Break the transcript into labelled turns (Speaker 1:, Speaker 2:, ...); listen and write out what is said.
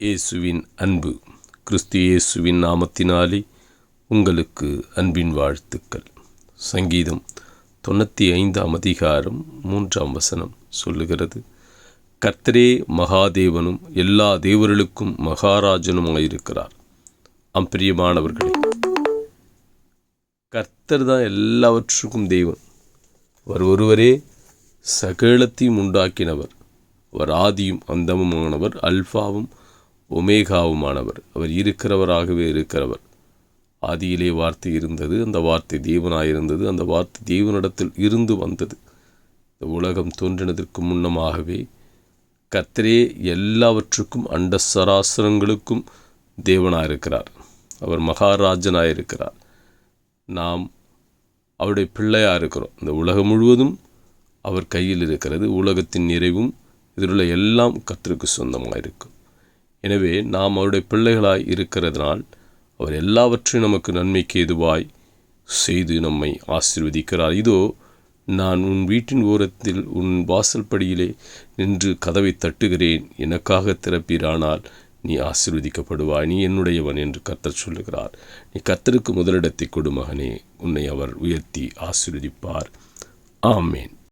Speaker 1: இயேசுவின் அன்பு. கிறிஸ்து இயேசுவின் நாமத்தினாலே உங்களுக்கு அன்பின் வாழ்த்துக்கள். சங்கீதம் தொண்ணூற்றி ஐந்தாம் அதிகாரம் மூன்றாம் வசனம் சொல்லுகிறது. கர்த்தரே மகாதேவனும் எல்லா தேவர்களுக்கும் மகாராஜனுமாயிருக்கிறார். அம்பிரியமானவர்களே கர்த்தர் தான் எல்லாவற்றுக்கும் தெய்வம் அவர் ஒருவரே சகலத்தையும் உண்டாக்கினவர். அவர் ஆதியும் அந்தமுமானவர் அல்பாவும் ஒமேகாவுமானவர். அவர் இருக்கிறவராகவே இருக்கிறவர். ஆதியிலே வார்த்தை இருந்தது அந்த வார்த்தை தேவனாயிருந்தது அந்த வார்த்தை தேவனிடத்தில் இருந்து வந்தது. இந்த உலகம் தோன்றினதற்கு முன்னமாகவே கர்த்தரே எல்லாவற்றுக்கும் அண்ட சராசரங்களுக்கும் தேவனாயிருக்கிறார். அவர் மகாராஜனாயிருக்கிறார். நாம் அவருடைய பிள்ளையாக இருக்கிறோம். இந்த உலகம் முழுவதும் அவர் கையில் இருக்கிறது. உலகத்தின் நிறைவும் இதில் உள்ள எல்லாம் கத்திற்கு சொந்தமாக இருக்கும். எனவே நாம் அவருடைய பிள்ளைகளாய் இருக்கிறதுனால் அவர் எல்லாவற்றையும் நமக்கு நன்மைக்கு எதுவாய் செய்து நம்மை ஆசிர்வதிக்கிறார். இதோ நான் உன் வீட்டின் ஓரத்தில் உன் வாசல் படியிலே நின்று கதவை தட்டுகிறேன். எனக்காக திறப்பீரானால் நீ ஆசிர்வதிக்கப்படுவாய். நீ என்னுடையவன் என்று கர்த்தர் சொல்லுகிறார். நீ கர்த்தருக்கு முதலிடத்தை கொடு மகனே. உன்னை அவர் உயர்த்தி ஆசீர்வதிப்பார். ஆமேன்.